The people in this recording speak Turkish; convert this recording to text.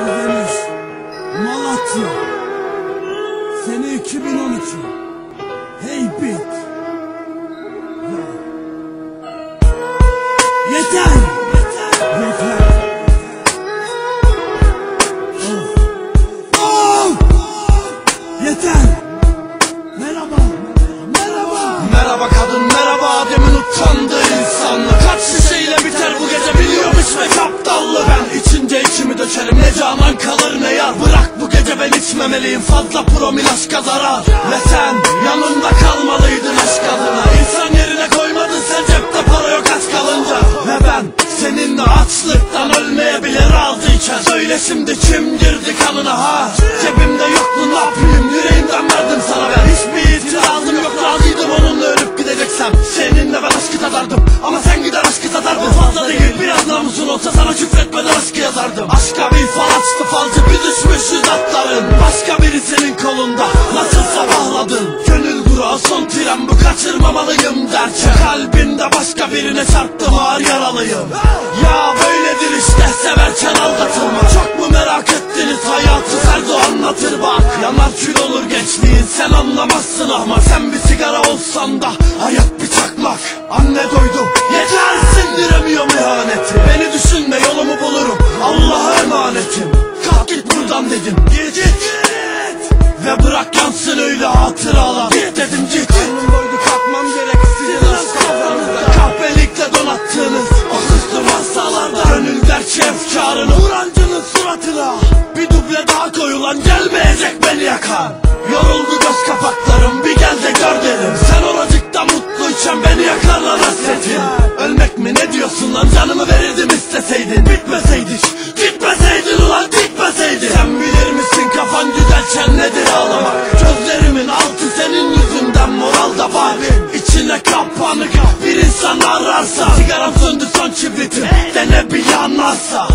Karadeniz, Malatya, sene 2012, Heybit. Yeter! Yeter! Oh. oh. Yeter! Merhaba! Merhaba! Merhaba kadın merhaba! Dökerim ne canan kalır ne yar? Bırak bu gece ben içmemeliyim fazla promil aşka zarar Ve sen yanımda kalmalıydın aşk adına İnsan yerine koymadın sen cepte para yok aç kalınca. Ve ben seninle açlıktan ölmeye bile razıyken Söyle şimdi kim girdi kanına ha? Cebimde yoktu ne yapayım? Yüreğimden verdim sana ben. Hiçbir itirazım yok razıydım onunla ölüp gideceksem. Seninle ben aşkı tadardım ama sen gider aşkı tadardın Fazla değil biraz namusun olsa sana küfretmeden aşkı yazardım. Aşka son tren bu kaçırmamalıyım derken Kalbinde başka birine çarptım ağır yaralıyım. Ya böyledir işte severken aldatılma Çok mu merak ettiniz hayatı? Serdo anlatır bak. Yanar kül olur gençliğin sen anlamazsın ama Sen bir sigara olsan da hayat bir çakmak. Anne doydum yeter sindiremiyorum ihaneti Beni düşünme yolumu bulurum Allah'a emanetim. Kalk git buradan dedim Git git. Ve bırak yansın öyle hatıralar Yoruldu göz kapaklarım bir gel de gör derim. Sen oracıkta mutluyken beni yakarlar hasretin. Ölmek mi ne diyorsun lan? Canımı verirdim isteseydin. Bitmeseydik gitmeseydin ulan gitmeseydin Sen bilir misin kafan güzelken nedir ağlamak? Gözlerimin altı senin yüzünden moral da var İçine kapanık bir insan ararsa Sigaram söndü son kibritim dene bir yanarsa